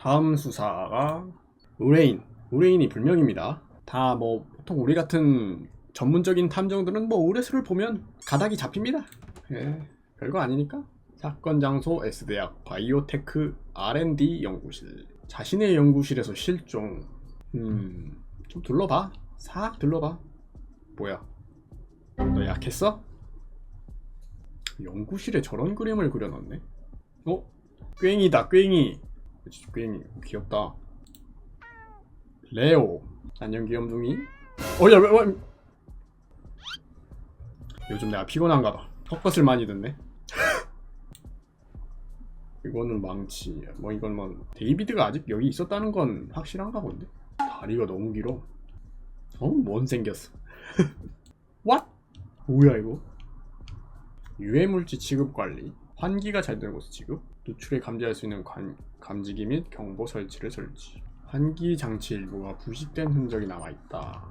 다음 수사가 의뢰인. 의뢰인이 불명입니다. 다 뭐 보통 우리 같은 전문적인 탐정들은 뭐 의뢰수를 보면 가닥이 잡힙니다. 예, 별거 아니니까. 사건 장소 S대학 바이오테크 R&D 연구실. 자신의 연구실에서 실종. 음, 좀 둘러봐. 싹 둘러봐. 뭐야? 너 약했어? 연구실에 저런 그림을 그려놨네. 어? 꽹이다, 꽹이. 꽹이. 귀엽다. 레오. 안녕, 귀염둥이. 어, 야, 왜, 왜. 요즘 내가 피곤한가 봐. 헛것을 많이 듣네. 이거는 망치. 뭐, 이건 뭐, 데이비드가 아직 여기 있었다는 건 확실한가 본데? 다리가 너무 길어. 어? 뭔 생겼어? What? 뭐야, 이거? 유해물질 취급 관리, 환기가 잘 되는 곳 취급, 노출에 감지할 수 있는 관- 감지기 및 경보 설치를 설치. 환기 장치 일부가 부식된 흔적이 남아 있다.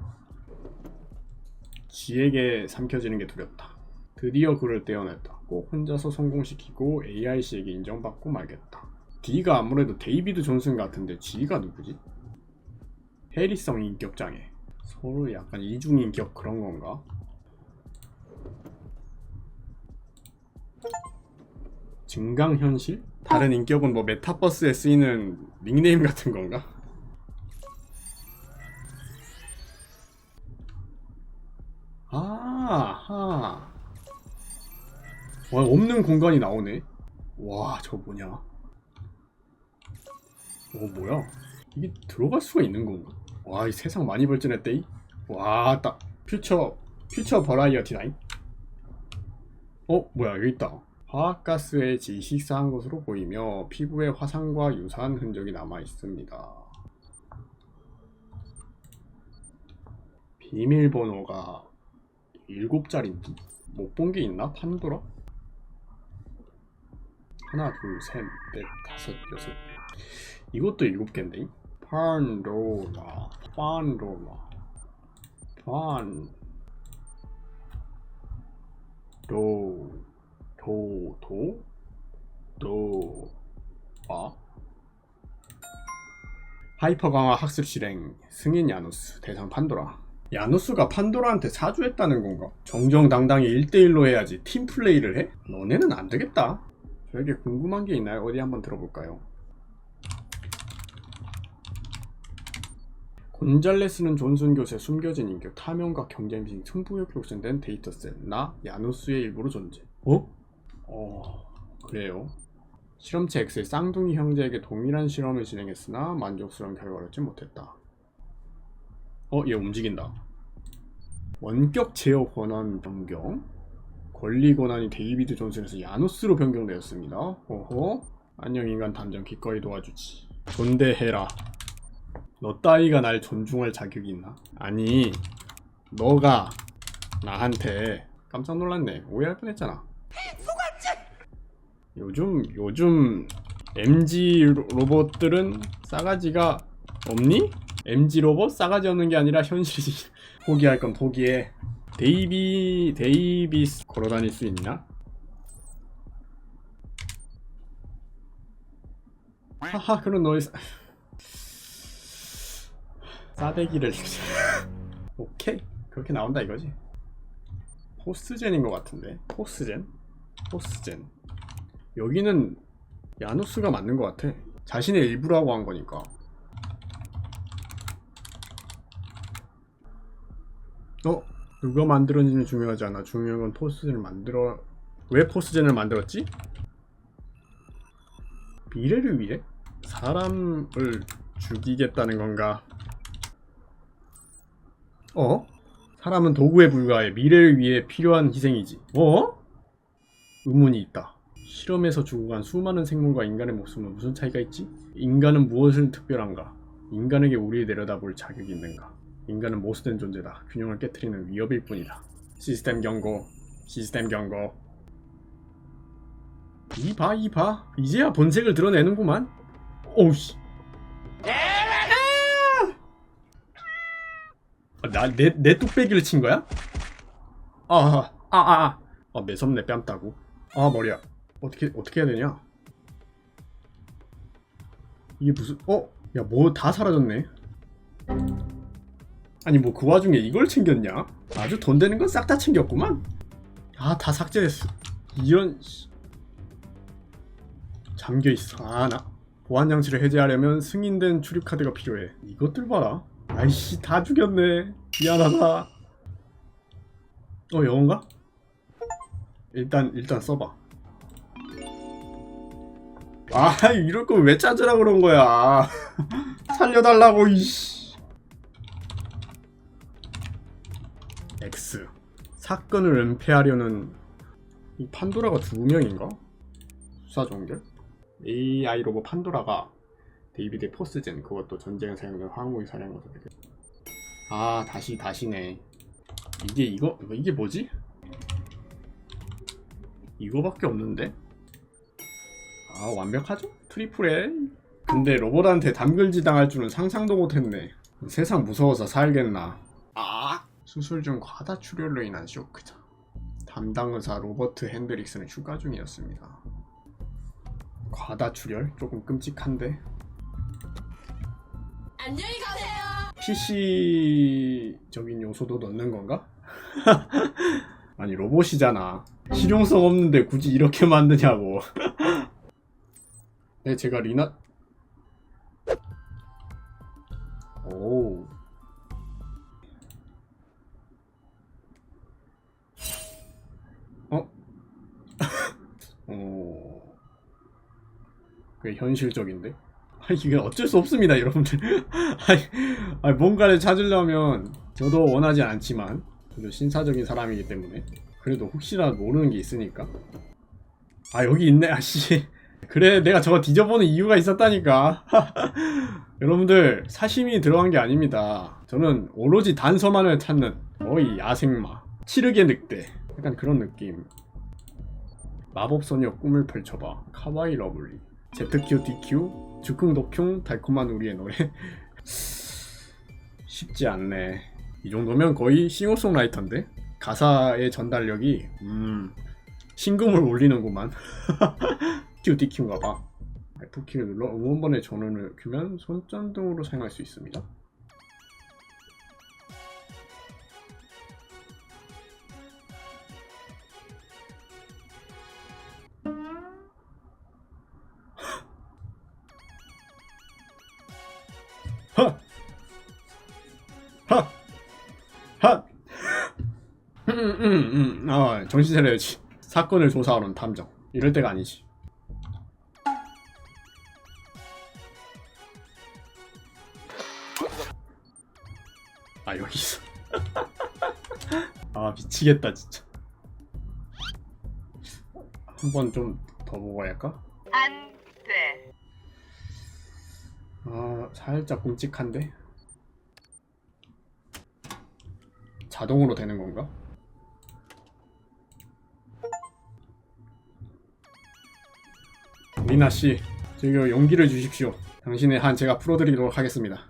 지에게 삼켜지는 게 두렵다. 드디어 그를 떼어냈다. 꼭 혼자서 성공시키고 AIC에게 인정받고 말겠다. D가 아무래도 데이비드 존슨 같은데 G가 누구지? 해리성 인격 장애. 서로 약간 이중 인격 그런 건가? 증강현실? 다른 인격은 뭐 메타버스에 쓰이는 닉네임 같은 건가? 아하. 와, 없는 공간이 나오네. 와, 저 뭐냐? 어, 뭐야? 이게 들어갈 수가 있는 건가? 와, 이 세상 많이 발전했대. 이. 와, 딱 퓨처 퓨처 버라이어티 라인. 어, 뭐야? 여기 있다. 화학가스에 질식사한 것으로 보이며 피부에 화상과 유사한 흔적이 남아 있습니다. 비밀번호가 7자리인데 못 본 게 있나? 판도라? 하나, 둘, 셋, 넷, 다섯, 여섯 이것도 7개인데? 판도라, 판도라, 판, 도, 도, 도, 도, 아? 하이퍼 강화 학습 실행 승인 야누스 대상 판도라 야누스가 판도라한테 사주했다는 건가? 정정당당히 1대1로 해야지 팀 플레이를 해? 너네는 안 되겠다 저에게 궁금한 게 있나요? 어디 한번 들어볼까요? 곤잘레스는 존슨 교수의 숨겨진 인격, 탐욕과 경쟁 등 승부욕이 옥션된 데이터셋 나 야누스의 일부로 존재 어? 어... 그래요? 실험체 X의 쌍둥이 형제에게 동일한 실험을 진행했으나 만족스러운 결과를 얻지 못했다. 어? 얘 움직인다. 원격 제어 권한 변경? 권리 권한이 데이비드 존슨에서 야누스로 변경되었습니다. 어허. 안녕 인간 탐정. 기꺼이 도와주지. 존대해라. 너 따위가 날 존중할 자격이 있나? 아니 너가 나한테 깜짝 놀랐네. 오해할 뻔했잖아 요즘 요즘 MG 로- 로봇들은 싸가지가 없니? MG 로봇 싸가지 없는 게 아니라 현실이지 포기할 건 포기해. 데이비 데이비스 걸어다닐 수 있나? 하하 그런 너의 싸... 싸대기를. 오케이. 그렇게 나온다 이거지. 포스젠인 것 같은데. 포스젠? 포스젠 여기는 야누스가 맞는 것 같아 자신의 일부라고 한 거니까 어? 누가 만들었는지는 중요하지 않아 중요한 건 포스젠을 만들어 왜 포스젠을 만들었지? 미래를 위해? 사람을 죽이겠다는 건가? 어? 사람은 도구에 불과해 미래를 위해 필요한 희생이지 어? 의문이 있다 실험에서 죽어간 수많은 생물과 인간의 목숨은 무슨 차이가 있지? 인간은 무엇을 특별한가? 인간에게 우리를 내려다볼 자격이 있는가? 인간은 모순된 존재다. 균형을 깨뜨리는 위협일 뿐이다. 시스템 경고. 시스템 경고. 이봐 이봐. 이제야 본색을 드러내는구만. 오우씨. 아, 나내 내 뚝배기를 친 거야? 아아아 아, 아, 아. 아, 매섭네 뺨 따고. 아 머리야. 어떻게 어떻게 해야 되냐? 이게 무슨 어? 야 뭐 다 사라졌네 아니 뭐 그 와중에 이걸 챙겼냐? 아주 돈 되는 건 싹 다 챙겼구만 아 다 삭제됐어 이런 씨. 잠겨 있어 아 나 보안 장치를 해제하려면 승인된 출입 카드가 필요해 이것들 봐라 아이씨 다 죽였네 미안하다 어 영어인가? 일단 일단 써봐 아 이럴 거왜 찾으라 그런 거야 살려달라고 이씨 X 사건을 은폐하려는 이 판도라가 두 명인가? 수사 종결? AI 로봇 판도라가 데이비드 포스젠 그것도 전쟁에 사용된 화학무기 되게 아 다시 다시네 이게 이거 이게 뭐지? 이거밖에 없는데? 아 완벽하죠? 트리플에 근데 로봇한테 담글지 당할 줄은 상상도 못했네 세상 무서워서 살겠나 아 수술 중 과다 출혈로 인한 쇼크다 담당 의사 로버트 핸드릭스는 휴가 중이었습니다 과다 출혈? 조금 끔찍한데 안녕히 가세요. PC적인 요소도 넣는 건가? 아니 로봇이잖아 실용성 없는데 굳이 이렇게 만드냐고 네 제가 리나 오 어? 어... 꽤 현실적인데? 아, 이게 어쩔 수 없습니다, 여러분들. 아니, 아니, 뭔가를 찾으려면 저도 원하지 않지만 저도 신사적인 사람이기 때문에 그래도 혹시나 모르는 게 있으니까. 아 여기 있네, 아씨. 그래, 내가 저거 뒤져보는 이유가 있었다니까. 여러분들 사심이 들어간 게 아닙니다. 저는 오로지 단서만을 찾는 거의 야생마, 치르게 늑대, 약간 그런 느낌. 마법소녀 꿈을 펼쳐봐, 카와이 러블리. ZQ, DQ, 즉흥독흉, 달콤한 우리의 노래. 쉽지 않네. 이 정도면 거의 싱어송라이터인데? 가사의 전달력이, 음, 신금을 올리는구만. Q, DQ인가 봐. F키를 눌러 응원번의 전원을 켜면 손전등으로 사용할 수 있습니다. 하! 하! 하! 음, 음, 음. 아, 정신 차려야지. 사건을 조사하러 온 탐정. 이럴 때가 아니지. 미치겠다, 진짜. 한 번 좀 더 먹어야 할까? 안 돼. 아, 살짝 끔찍한데? 자동으로 되는 건가? 리나 씨, 저기 용기를 주십시오. 당신의 한 제가 풀어드리도록 하겠습니다.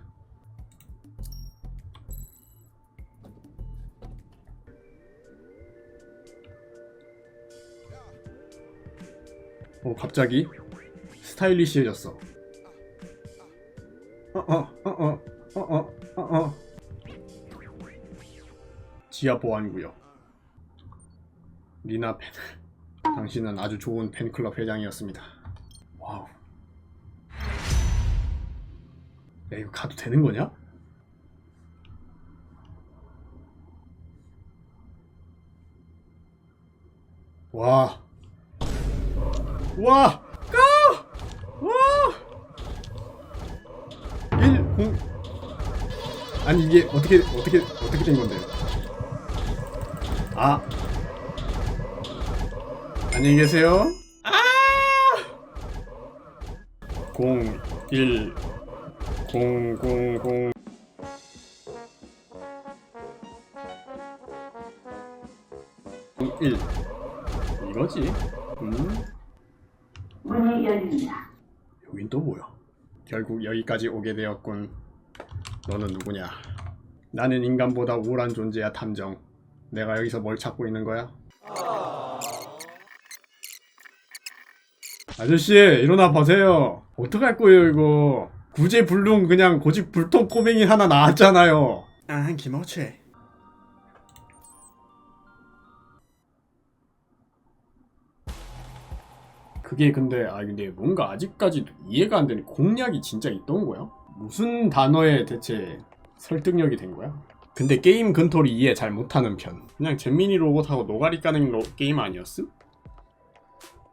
어, 갑자기 스타일리시해졌어. 어어 어어 어어 어어 지하 보안구요. 리나 팬 당신은 아주 좋은 팬클럽 회장이었습니다. 와우. 야 이거 가도 되는 거냐? 와. 와! 가! 와! 1 0 아니 이게 어떻게 어떻게 어떻게 된 건데요? 아 안녕히 계세요. 아! 0 1 0 0 0 1 이거지? 음? 문이 열립니다. 여긴 또 뭐야? 결국 여기까지 오게 되었군. 너는 누구냐? 나는 인간보다 우월한 존재야 탐정. 내가 여기서 뭘 찾고 있는 거야? 아저씨 일어나 보세요. 어떡할 거예요 이거 구제 불능 그냥 고집 불통 꼬맹이 하나 나왔잖아요 아 김어치 그게 근데 아 근데 뭔가 아직까지도 이해가 안 되는 공략이 진짜 있던 거야? 무슨 단어에 대체 설득력이 된 거야? 근데 게임 근토리 이해 잘 못하는 편 그냥 잼민이 로봇하고 노가리 까는 로- 게임 아니었음?